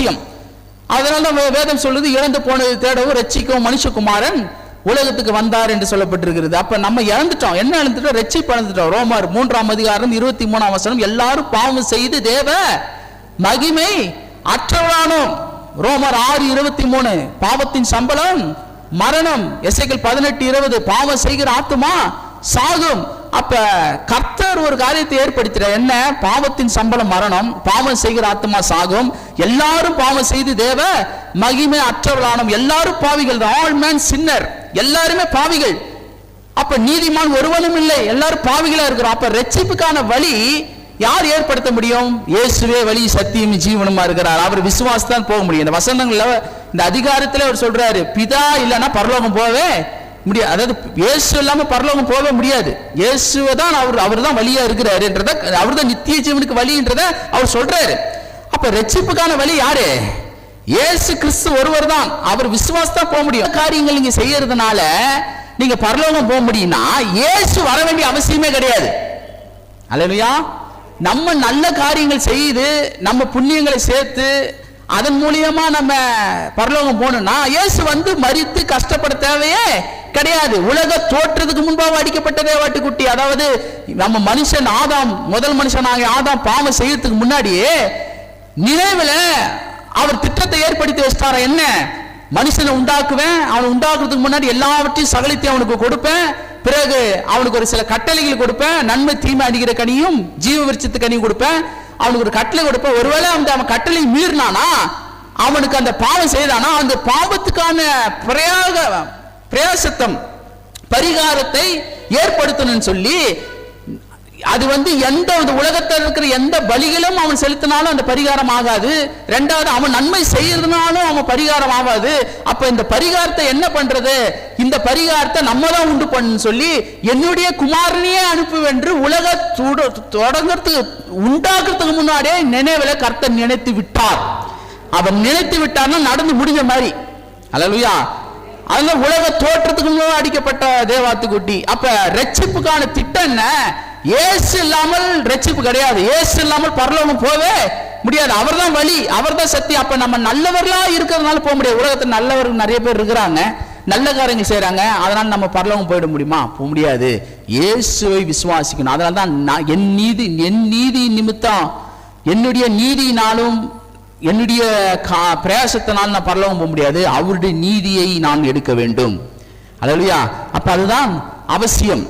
சத்தியம். அதனால தான் வேதம் சொல்லுது இறந்து போனது தேடவும் ரட்சிக்கவும் மனுஷகுமாரன் உலகத்துக்கு வந்தார் என்று சொல்லப்பட்டிருக்கிறது. அப்ப நம்ம இழந்துட்டோம் என்ன இழந்துட்டோம்? ரட்சி பழந்துட்டோம் ரோமர் மூன்றாம் அதிகாரம் இருபத்தி மூணாம் வசனம் எல்லாரும் பாவம் செய்து தேவ மகிமை அற்றவளானோம் ரோமர் ஆறு இருபத்தி மூணு பாவத்தின் சம்பளம் மரணம். எசைகள் பதினெட்டு இருபது பாவம் செய்கிற ஆத்துமா சாகும். அப்ப கர்த்த ஆண்டவர் ஒரு காரியத்தை ஏற்படுத்துற என்ன? பாவத்தின் சம்பளம் மரணம். பாவம் செய்கிற ஆத்மா சாகும். எல்லாரும் பாவம் செய்து தேவ மகிமை அற்றவளானம் எல்லாரும் பாவிகள் ஆல் மேன் சின்னர் எல்லாருமே பாவிகள். அப்ப நீதிமான் ஒருவனும் இல்லை. எல்லாரும் பாவிகளா இருக்கிறோம். அப்ப ரட்சிப்புக்கான வழி யார் ஏற்படுத்த முடியும்? இயேசுவே வழி சத்தியம் ஜீவனமா இருக்கிறார். அவர் விசுவாசத்தான் போக முடியும். இந்த வசனங்கள்ல இந்த அதிகாரத்துல அவர் சொல்றாரு பிதா இல்லைன்னா பரலோகம் போவே முடியாது. அதாவது இயேசு இல்லாமல் பரலோகம் போக முடியாது. இயேசுவை தான் அவர் அவர் தான் வழியாக இருக்கிறாருன்றத அவர் தான் நித்திய ஜீவனுக்கு வழின்றத அவர் சொல்கிறாரு அப்போ ரட்சிப்புக்கான வழி யாரு? இயேசு கிறிஸ்து ஒருவர் தான். அவர் விசுவாசத்தா போக முடியும். காரியங்கள் நீங்கள் செய்யறதுனால நீங்க பரலோகம் போக முடியும்னா இயேசு வர வேண்டிய அவசியமே கிடையாது. அல்லையா நம்ம நல்ல காரியங்கள் செய்து நம்ம புண்ணியங்களை சேர்த்து அதன் மூலியமா நம்ம பரலோகம் போகணும்னா இயேசு வந்து மறித்து கஷ்டப்பட தேவையே கிடையாது. உலக தோற்றத்துக்கு முன்பாக அடிக்கப்பட்டதே வாட்டுக்குட்டி. அதாவது நம்ம மனுஷன் ஆதாம் முதல் மனுஷனாகிய ஆதாம் பாவம் செய்யறதுக்கு முன்னாடியே நினைவில் அவர் திட்டத்தை ஏற்படுத்தி வச்சிட்டார என்ன? மனுஷனை உண்டாக்குவேன் அவனை உண்டாக்குறதுக்கு முன்னாடி எல்லாவற்றையும் சகலித்து அவனுக்கு கொடுப்பேன். பிறகு அவனுக்கு ஒரு சில கட்டளைகள் கொடுப்பேன். நன்மை தீமை அடிக்கிற கனியும் ஜீவ விருட்சத்து கனியும் கொடுப்பேன். அவனுக்கு ஒரு கட்டளை கொடுப்ப ஒருவேளை அந்த அவன் கட்டளை மீறினானா அவனுக்கு அந்த பாவம் செய்தானா அந்த பாவத்துக்கான பிரயாக பிரயாசத்தம் பரிகாரத்தை ஏற்படுத்தணும்னு சொல்லி அது வந்து எந்த உலகத்தில் இருக்கிற எந்த பலிகளும் அவன் செலுத்தினாலும் அந்த பரிகாரம் ஆகாது. ரெண்டாவது அவன் நன்மை செய்யறதுனாலும் அவன் பரிகாரம் ஆகாது. அப்ப இந்த பரிகாரத்தை என்ன பண்றது? இந்த பரிகாரத்தை நம்ம தான் உண்டு பண்ணு சொல்லி என்னுடைய குமாரனையே அனுப்புவென்று உலக தொடங்கிறதுக்கு உண்டாக்குறதுக்கு முன்னாடியே நினைவுல கர்த்தர் நினைத்து விட்டார். அவன் நினைத்து விட்டார்னா நடந்து முடிஞ்ச மாதிரி. அலலுயா அதனால உலக தோற்றத்துக்கு முன்னாடி அடிக்கப்பட்ட தேவாத்துக்குட்டி. அப்ப ரட்சிப்புக்கான திட்டம் என்ன? இயேசு இல்லாமல் ரட்சிப்பு கிடையாது. இயேசு இல்லாமல் பரலோகம் போவே முடியாது. அவர்தான் வழி அவர்தான் சக்தி. அப்ப நம்ம நல்லவர்களா இருக்கிறதுனால போக முடியாது. உலகத்தில் நல்லவர்கள் நிறைய பேர் இருக்கிறாங்க. நல்ல காரியங்கள் செய்கிறாங்க அதனால நம்ம பரலோகம் போயிட முடியுமா? போக முடியாது. இயேசுவை விசுவாசிக்கணும். அதனால தான் நான் என் நீதி என் நீதி நிமித்தம் என்னுடைய நீதியினாலும் என்னுடைய கா- பிரயாசத்தினால் நான் பரலோகம் போக முடியாது. அவருடைய நீதியை நான் எடுக்க வேண்டும். அதுலையா அப்ப அதுதான் அவசியம்.